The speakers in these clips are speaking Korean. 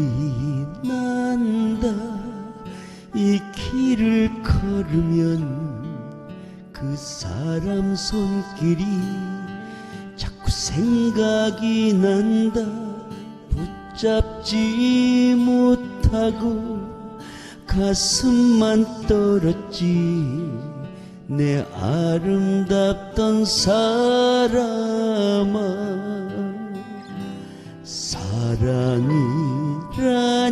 눈물이 난다. 이 길을 걸으면 그 사람 손길이 자꾸 생각이 난다. 붙잡지 못하고 가슴만 떨었지. 내 아름답던 사람아 사랑이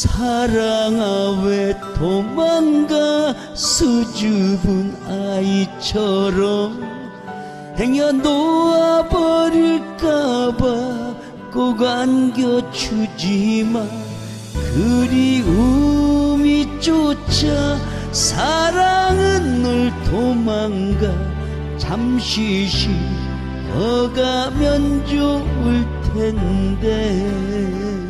사랑아 왜 도망가 수줍은 아이처럼 행여 놓아버릴까봐 꼭 안겨주지마 그리움이 쫓아 사랑은 널 도망가 잠시 쉬어가면 좋을 텐데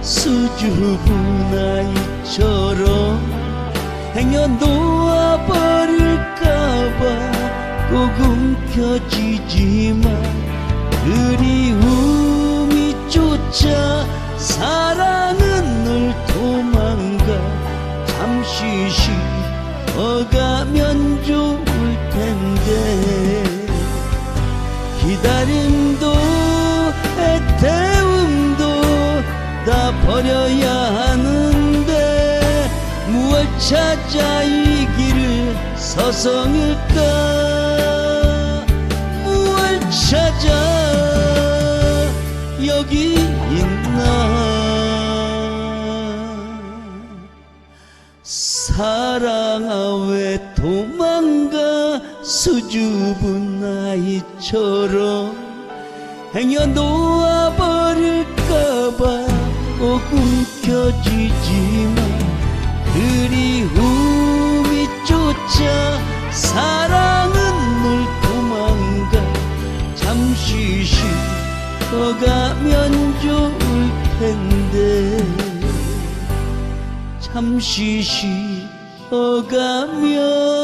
수줍은 아이처럼 행여 놓아버릴까봐 꼭 움켜쥐지만 그리움이 쫓아 사랑은 널 도망가 잠시 쉬어가면 좋을 텐데 기다림도 찾아 이 길을 서성일까? 무얼 찾아 여기 있나? 사랑아 왜 도망가? 수줍은 아이처럼 행여 놓아버릴까봐 꼭 움켜쥐지 쉬어가면 좋을 텐데. 잠시 쉬어가면